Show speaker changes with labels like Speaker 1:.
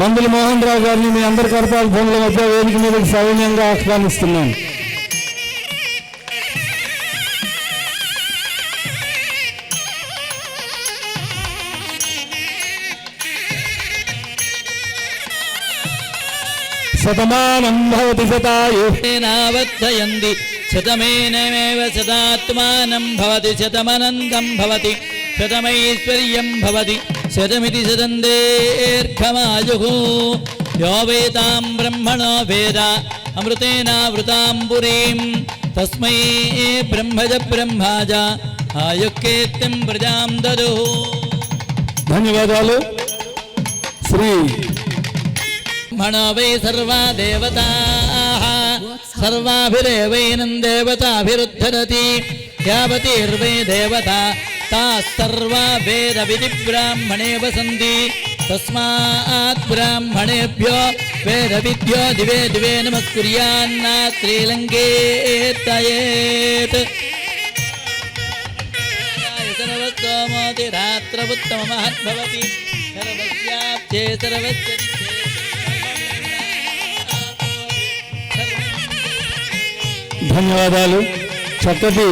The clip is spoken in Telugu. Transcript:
Speaker 1: మందుల మోహన్ రావు గారిని మీ అందరి కరపాల భూముల మధ్య వేదిక మీదకి సౌమ్యంగా ఆహ్వానిస్తున్నాను. శతమానం భవతి
Speaker 2: శతాయునావర్ధయంతి శతమేనమేవ శతాత్మానం భవతి శతమనందం భవతి శతమైశ్వర్యం భవతి. శతమితి శతం దీర్ఘమాయు యో వేదాం బ్రహ్మణో వేద అమృతేనావృతాం పురీం తస్మై బ్రహ్మజ బ్రహ్మాజ ఆయుక్కేత్యం ప్రజాం దదు
Speaker 1: ధన్యవాదాలు. శ్రీ
Speaker 2: మణో వై సర్వా దేవతాః సర్వాభిరేవైనం దేవతాభిరుద్ధరతి యావతీర్వై దేవతా తాः సర్వా వేద విధి బ్రాహ్మణే వసంతి తస్మాత్ బ్రాహ్మణేభ్యో వేద విద్యో దివే దివే నమస్కుర్యాన్నా శ్రీలంకేత్తయేత్ सर्वस्तोमोतिरात्रमुत्तममहद्भवति सर्वस्याब्धे सर्वस्य
Speaker 1: ధన్యవాదాలు చక్కటి